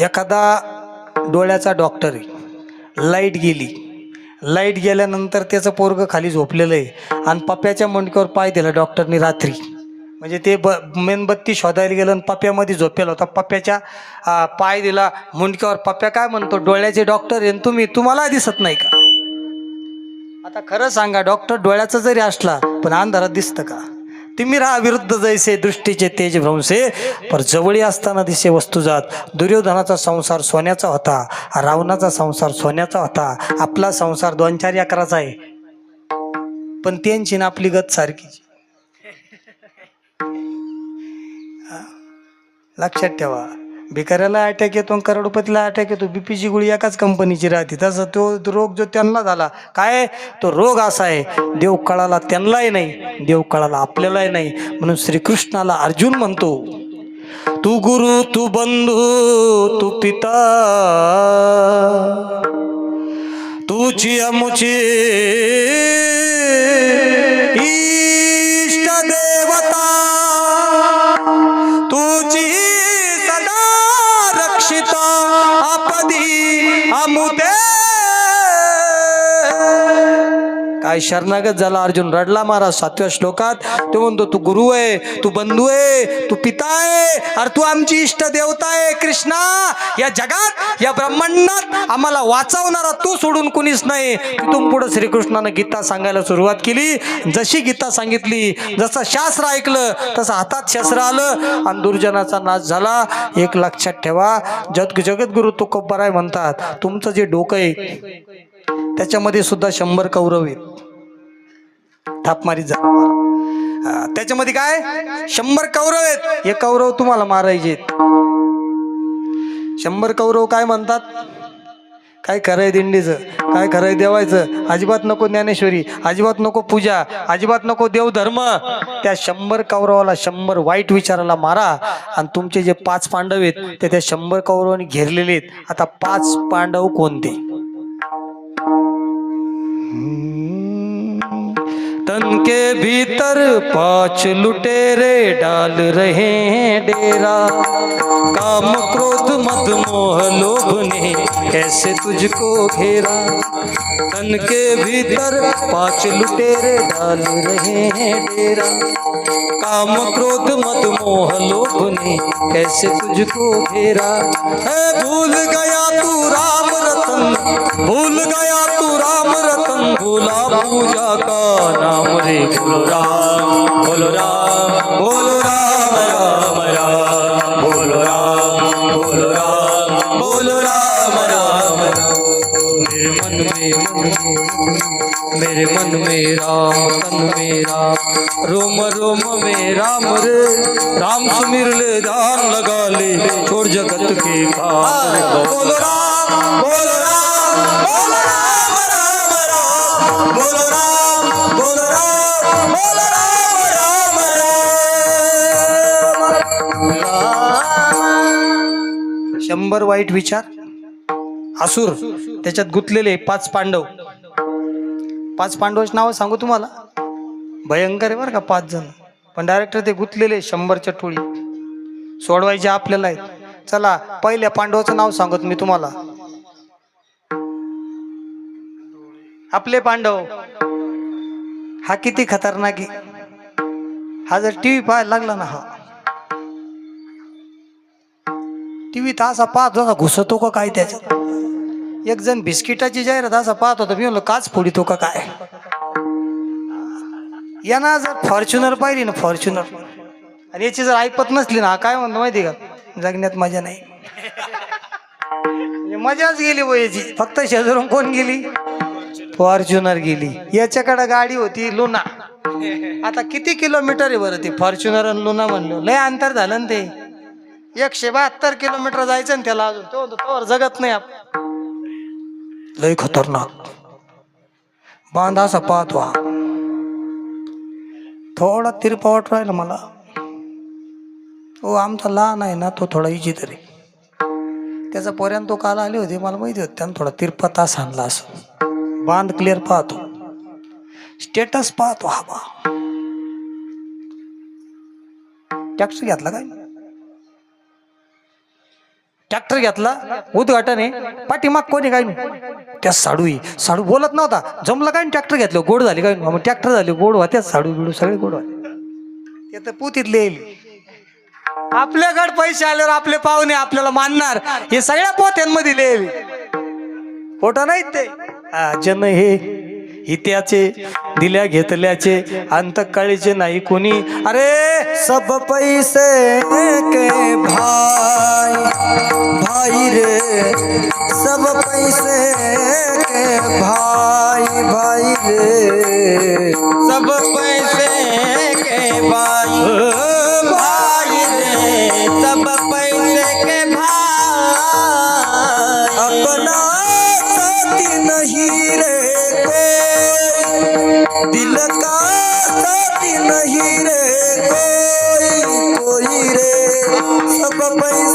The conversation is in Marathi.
एखादा डोळ्याचा डॉक्टर आहे. लाइट गेली. लाइट गेल्यानंतर त्याचं पोरग खाली झोपलेलं आहे आणि पप्प्याच्या मणक्यावर पाय दिला डॉक्टरनी रात्री. म्हणजे ते ब मेणबत्ती शोधायला गेलं आणि पप्यामध्ये झोपेला होता. पप्प्याच्या पाय दिला मुंडक्यावर पप्प्या काय म्हणतो डोळ्याचे डॉक्टर आहे आणि तुम्ही तुम्हाला दिसत नाही का? आता खरं सांगा डॉक्टर डोळ्याचा जरी असला पण अंधारात दिसतं का? तिमिरा विरुद्ध जैसे दृष्टीचे तेज भ्रंसे पर जवळी असताना दिसे वस्तू जात दुर्योधनाचा संसार सोन्याचा होता रावणाचा संसार सोन्याचा होता. आपला संसार दोन चार आहे. पण त्यांची ना आपली गत सारखीची. लक्षात ठेवा. भिकाऱ्याला अटॅक येतो आणि करोडपतीला अटॅक येतो. बी पीची गोळी एकाच कंपनीची राहते. तसं तो तो रोग जो त्यांना झाला काय तो रोग असा आहे देव कळाला त्यांनाही नाही देव कळाला आपल्यालाही नाही. म्हणून श्रीकृष्णाला अर्जुन म्हणतो तू गुरु तू बंधू तू पिता तुझी अमुची काय शरणागत झाला अर्जुन? रडला महाराज सातव्या श्लोकात. तो म्हणतो तू गुरु आहे तू बंधू आहे तू पिता आहे अरे तू आमची इष्ट देवता आहे कृष्णा. या जगात या ब्रह्मांडात आम्हाला वाचवणारा तू सोडून कुणीच नाही. तिथून पुढे श्रीकृष्णानं गीता सांगायला सुरुवात केली. जशी गीता सांगितली जसं शास्त्र ऐकलं तसं हातात शस्त्र आलं आणि दुर्जनाचा नाश झाला. एक लक्षात ठेवा जग जगद्गुरु तुकोबराय म्हणतात तुमचं जे डोकं आहे त्याच्यामध्ये सुद्धा शंभर कौरव आहेत. थापमारीत जा. त्याच्यामध्ये काय? शंभर कौरव आहेत. हे कौरव तुम्हाला मारायचे आहेत. शंभर कौरव काय म्हणतात? काय खरंय दिंडीचं? काय खरंय देवायचं? अजिबात नको ज्ञानेश्वरी अजिबात नको पूजा अजिबात नको देवधर्म. त्या शंभर कौरवाला शंभर वाईट विचाराला मारा आणि तुमचे जे पाच पांडव आहेत ते त्या शंभर कौरवाने घेरलेले आहेत. आता पाच पांडव कोणते? तन के भीतर पाँच लुटेरे डाल रहे हैं डेरा। काम क्रोध मद मोह लोभ ने कैसे तुझको घेरा। तन के भीतर पाँच लुटेरे डाल रहे हैं डेरा। काम क्रोध मद मोह लोभ ने कैसे तुझको घेरा? है भूल गया तू राम रतन, भूल गया तू राम रतन, भूला पूजा का नाम रे बोलो राम बोलो राम बोलो राम राम राम। मेरे मन में मन मेरे मन में राम तन में राम रोम रोम में राम रे। राम सुमिर ले ध्यान लगा ले छोड़ जगत के काम बोलो राम बोलो राम बोलो राम राम राम। बोलो राम बोलो राम बोलो राम राम राम। शंभर वाईट विचार? असुर त्याच्यात गुंतलेले पाच पांडव. पाच पांडवाची नावं सांगू तुम्हाला? भयंकर आहे बरं का पाच जण. पण डायरेक्टर ते गुंतलेले शंभरच्या टोळी सोडवायचे आपल्याला आहेत. चला पहिल्या पांडवाचं नाव सांगत मी तुम्हाला. आपले पांडव. हा किती खतरनाक आहे. हा जर टीव्ही पाहायला लागला ना हा. टीव्ही तर असा पाहत होता घुसतो का काय त्याच्यात? एक जण बिस्किटाची जाहिरात असा पाहत होता. मी म्हणलं काच फोडितो का काय? यांना जर फॉर्च्युनर पाहिली ना फॉर्च्युनर. आणि याची जर ऐपत नसली ना काय म्हणतो माहिती का? जगण्यात मजा नाही. म्हणजे मजाच गेली व याची. फक्त शेजारून कोण गेली? फॉर्च्युनर गेली. याच्याकडे गाडी होती लुना. आता किती किलोमीटर आहे बरं ते फॉर्च्युनर आणि लुना म्हणलो? लय अंतर झालं ना ते. एकशे बहात्तर किलोमीटर जायचं ना त्याला अजून. तो तोवर जगत नाही आपण. लय खतरनाक. बांध असा पाहतो हा थोडा तिरपावट राहिला मला. हो आमचा लहान आहे ना तो थोडा इजी तरी. त्याचा पर्यंत तो काल आले होते मला माहिती होते त्यानं थोडा तिरपा तास आणला असं. बांध क्लिअर पाहतो. स्टेटस पाहतो हा बा. टॅक्स घेतला काय? ट्रॅक्टर घेतला उद्घाटन आहे पाठीमाग कोणी काय नाही? त्या साडूही साडू बोलत नव्हता. जमलं काय ट्रॅक्टर घेतलं गोड झाली काय मग ट्रॅक्टर झाले गोड होत्या साडू बिडू सगळे गोड होते. ते तर पुतीत लिहिल आपल्याकडे पैसे आल्यावर आपले पाहुणे आपल्याला मानणार. हे सगळ्या पोत्यांमध्ये लिहिले फोटो नाहीत ते. हा, जन हे. हित्याचे दिल्या घेतल्याचे अंतकाळीचे नाही कोणी. अरे! सब पैसे के भाई भाई रे। सब पैसे के भाई भाई रे। सब पैसे के भाई। भाई दिल का साथी नहीं रे कोई कोई रे सब पै